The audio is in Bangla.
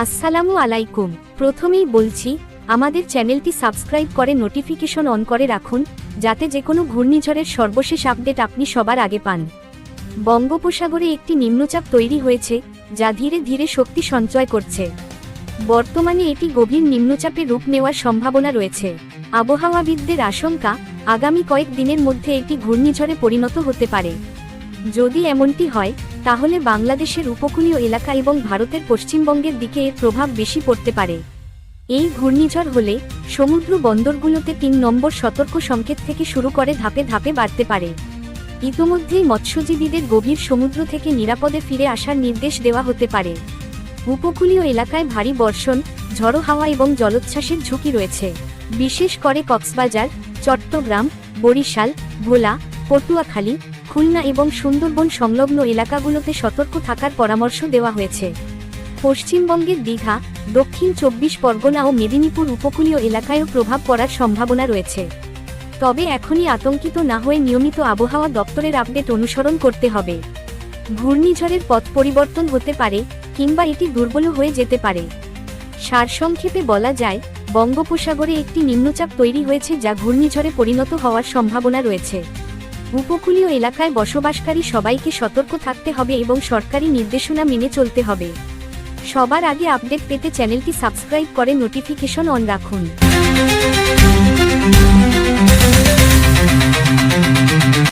আসসালামু আলাইকুম। প্রথমেই বলছি, আমাদের চ্যানেলটি সাবস্ক্রাইব করে নোটিফিকেশন অন করে রাখুন, যাতে যে কোনো ঘূর্ণিঝড়ের সর্বশেষ আপডেট আপনি সবার আগে পান। বঙ্গোপসাগরে একটি নিম্নচাপ তৈরি হয়েছে, যা ধীরে ধীরে শক্তি সঞ্চয় করছে। বর্তমানে এটি গভীর নিম্নচাপে রূপ নেওয়ার সম্ভাবনা রয়েছে। আবহাওয়াবিদদের আশঙ্কা, আগামী কয়েক দিনের মধ্যে এটি ঘূর্ণিঝড়ে পরিণত হতে পারে। যদি এমনটি হয়, তাহলে বাংলাদেশের উপকূলীয় এলাকা এবং ভারতের পশ্চিমবঙ্গের দিকে এর প্রভাব বেশি পড়তে পারে। এই ঘূর্ণিঝড় হলে সমুদ্র বন্দরগুলোতে তিন নম্বর সতর্ক সংকেত থেকে শুরু করে ধাপে ধাপে বাড়তে পারে। ইতোমধ্যেই মৎস্যজীবীদের গভীর সমুদ্র থেকে নিরাপদে ফিরে আসার নির্দেশ দেওয়া হতে পারে। উপকূলীয় এলাকায় ভারী বর্ষণ, ঝড়ো হাওয়া এবং জলোচ্ছ্বাসের ঝুঁকি রয়েছে। বিশেষ করে কক্সবাজার, চট্টগ্রাম, বরিশাল, ভোলা, পটুয়াখালী খুলনা এবং সুন্দরবন সংলগ্ন এলাকাগুলোতে সতর্ক থাকার পরামর্শ দেওয়া হয়েছে। পশ্চিমবঙ্গের দীঘা, দক্ষিণ চব্বিশ পরগনা ও মেদিনীপুর উপকূলীয় এলাকায়ও প্রভাব পড়ার সম্ভাবনা রয়েছে। তবে এখনই আতঙ্কিত না হয়ে নিয়মিত আবহাওয়া দপ্তরের আপডেট অনুসরণ করতে হবে। ঘূর্ণিঝড়ের পথ পরিবর্তন হতে পারে কিংবা এটি দুর্বল হয়ে যেতে পারে। সারসংক্ষেপে বলা যায়, বঙ্গোপসাগরে একটি নিম্নচাপ তৈরি হয়েছে যা ঘূর্ণিঝড়ে পরিণত হওয়ার সম্ভাবনা রয়েছে। উপকূলীয় এলাকায় বসবাসকারী সবাইকে সতর্ক থাকতে হবে এবং সরকারি নির্দেশনা মেনে চলতে হবে। সবার আগে আপডেট পেতে চ্যানেলটি সাবস্ক্রাইব করে নোটিফিকেশন অন রাখুন।